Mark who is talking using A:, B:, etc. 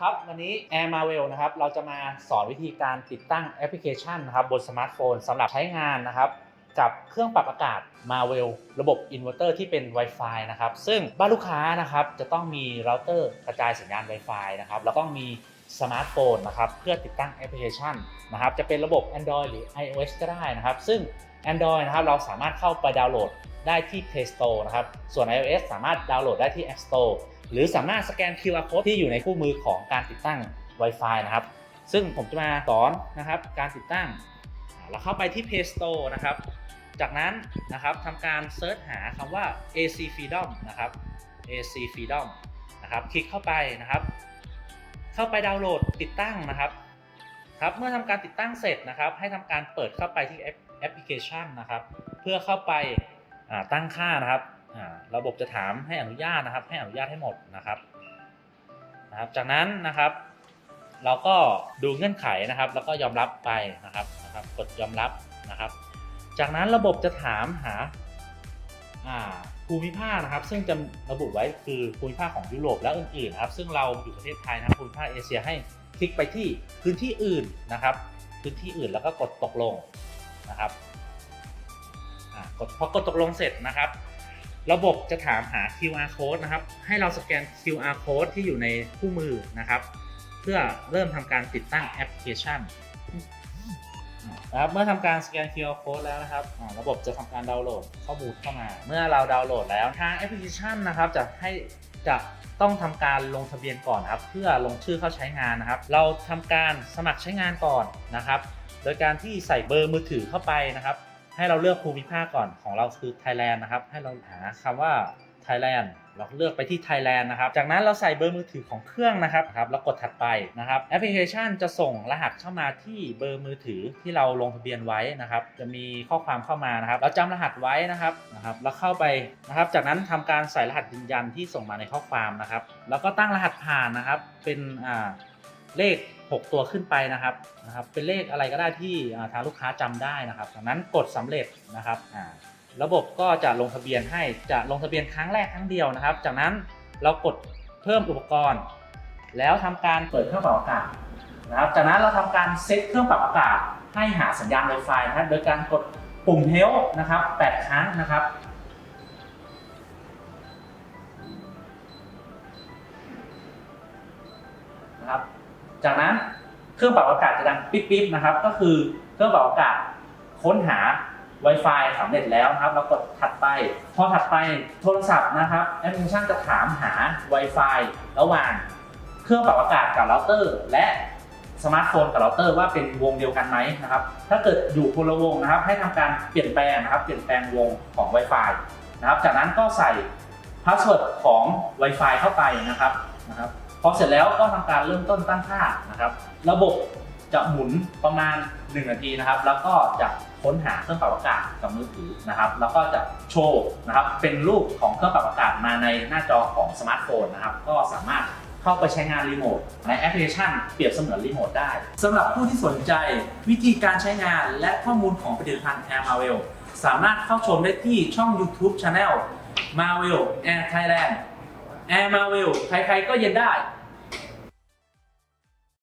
A: ครับวันนี้ Air Marvel นะครับเราจะมาสอนวิธีการติดตั้งแอปพลิเคชันนะครับบนสมาร์ทโฟนสำหรับใช้งานนะครับ กับเครื่องปรับอากาศ Marvel ระบบอินเวอร์เตอร์ที่เป็น Wi-Fi นะครับ ซึ่งบ้านลูกค้านะครับจะต้องมีเราเตอร์กระจายสัญญาณ Wi-Fi นะครับแล้วก็มีสมาร์ทโฟนนะครับเพื่อติดตั้งแอปพลิเคชันนะครับจะเป็นระบบ Android หรือ iOS ก็ได้นะครับ ซึ่ง Android นะครับเราสามารถเข้าไปดาวน์โหลดได้ที่ Play Store นะครับส่วน iOS สามารถดาวน์โหลดได้ที่ App Store หรือสามารถสแกน QR code ที่อยู่ในคู่มือของการติดตั้ง Wi-Fi นะครับ ซึ่งผมจะมาสอนนะครับการติดตั้ง เราเข้าไปที่ Play Store นะครับ จากนั้นนะครับทำการเซิร์ชหาคำว่า AC Freedom นะครับ AC Freedom นะครับ คลิกเข้าไปนะครับ เข้าไปดาวน์โหลดติดตั้งนะครับ ครับ เมื่อทำการติดตั้งเสร็จนะครับ ให้ทำการเปิดเข้าไปที่แอปพลิเคชันนะครับ เพื่อเข้าไปตั้งค่านะครับ ระบบจะถามให้อนุญาตนะครับ ให้อนุญาตให้หมดนะครับนะครับ จากนั้นนะครับ เราก็ดูเงื่อนไขนะครับ แล้วก็ยอมรับไปนะครับนะครับ กดยอมรับนะครับ จากนั้นระบบจะถามหาภูมิภาคนะครับ ซึ่งจะระบุไว้คือภูมิภาคของยุโรปและอื่นๆนะครับ ซึ่งเราอยู่ประเทศไทยนะครับภูมิภาคเอเชียให้คลิกไปที่พื้นที่อื่นนะครับ พื้นที่อื่นแล้วก็กดตกลงนะครับอ่ากดพอกดตกลงเสร็จนะครับ ระบบจะถามหา QR code นะครับ ให้เราสแกน QR code ที่อยู่ในคู่มือนะครับ เพื่อเริ่มทำการติดตั้งแอปพลิเคชันนะครับเมื่อทำการสแกน QR code แล้วนะครับระบบจะทำการดาวน์โหลดข้อมูลเข้ามา เมื่อเราดาวน์โหลดแล้วทางแอปพลิเคชันนะครับจะให้จะต้องทำการลงทะเบียนก่อนครับ เพื่อลงชื่อเข้าใช้งานนะครับ เราทำการสมัครใช้งานก่อนนะครับ โดยการที่ใส่เบอร์มือถือเข้าไปนะครับ ให้เราเลือกภูมิภาคก่อนของเราคือ Thailand นะครับ ให้เราหาคำว่า Thailand เราเลือกไปที่ Thailand นะครับ จากนั้นเราใส่เบอร์มือถือของเครื่องนะครับครับแล้วกดถัดไปนะครับ แอปพลิเคชันจะส่งรหัสเข้ามาที่เบอร์มือถือที่เราลงทะเบียนไว้นะครับ จะมีข้อความเข้ามานะครับ เราจำรหัสไว้นะครับนะครับแล้วเข้าไปนะครับ จากนั้นทำการใส่รหัสยืนยันที่ส่งมาในข้อความนะครับ แล้วก็ตั้งรหัสผ่านนะครับ เป็นอ่า เลข 6 ตัวขึ้นไปนะครับนะครับ เป็นเลขอะไรก็ได้ที่ทางลูกค้าจำได้นะครับจากนั้นกดสำเร็จนะครับอ่าระบบก็จะลงทะเบียนให้จะลงทะเบียนครั้งแรกครั้งเดียวนะครับ จากนั้นเรากดเพิ่มอุปกรณ์ แล้วทำการเปิดเครื่องปรับอากาศนะครับ จากนั้นเราทำการเซตเครื่องปรับอากาศให้หาสัญญาณ Wi-Fi นะครับ โดยการกดปุ่ม Help นะครับ 8 ครั้งนะครับนะครับ จากนั้นเครื่องปรับอากาศจะดังปิ๊บๆนะครับ ก็คือเครื่องปรับอากาศค้นหา Wi-Fi สำเร็จแล้วนะครับแล้วกดถัดไป พอถัดไปโทรศัพท์นะครับแอปพลิเคชันจะถามหา Wi-Fi ระหว่างเครื่องปรับอากาศกับเราเตอร์ และสมาร์ทโฟนกับเราเตอร์ว่าเป็นวงเดียวกันไหมนะครับ ถ้าเกิดอยู่คนละวงนะครับ ให้ทำการเปลี่ยนแปลงนะครับ เปลี่ยนแปลงวงของ Wi-Fi นะครับ จากนั้นก็ใส่พาสเวิร์ดของ Wi-Fi เข้าไปนะครับนะครับ พอเสร็จแล้วก็ทำการเริ่มต้นตั้งค่านะครับ ระบบจะหมุนประมาณ 1 นาทีนะครับ แล้วก็จะค้นหาเครื่องปรับอากาศกับมือถือนะครับ แล้วก็จะโชว์นะครับ เป็นรูปของเครื่องปรับอากาศมาในหน้าจอของสมาร์ทโฟนนะครับ ก็สามารถเข้าไปใช้งานรีโมทในแอปพลิเคชันเปรียบเสมือนรีโมทได้สำหรับผู้ที่สนใจวิธีการใช้งานและข้อมูลของผลิตภัณฑ์ Air Marvel สามารถเข้าชมได้ที่ช่อง YouTube Channel Marvel Air Thailand แอร์มาเวลใครๆก็เย็นได้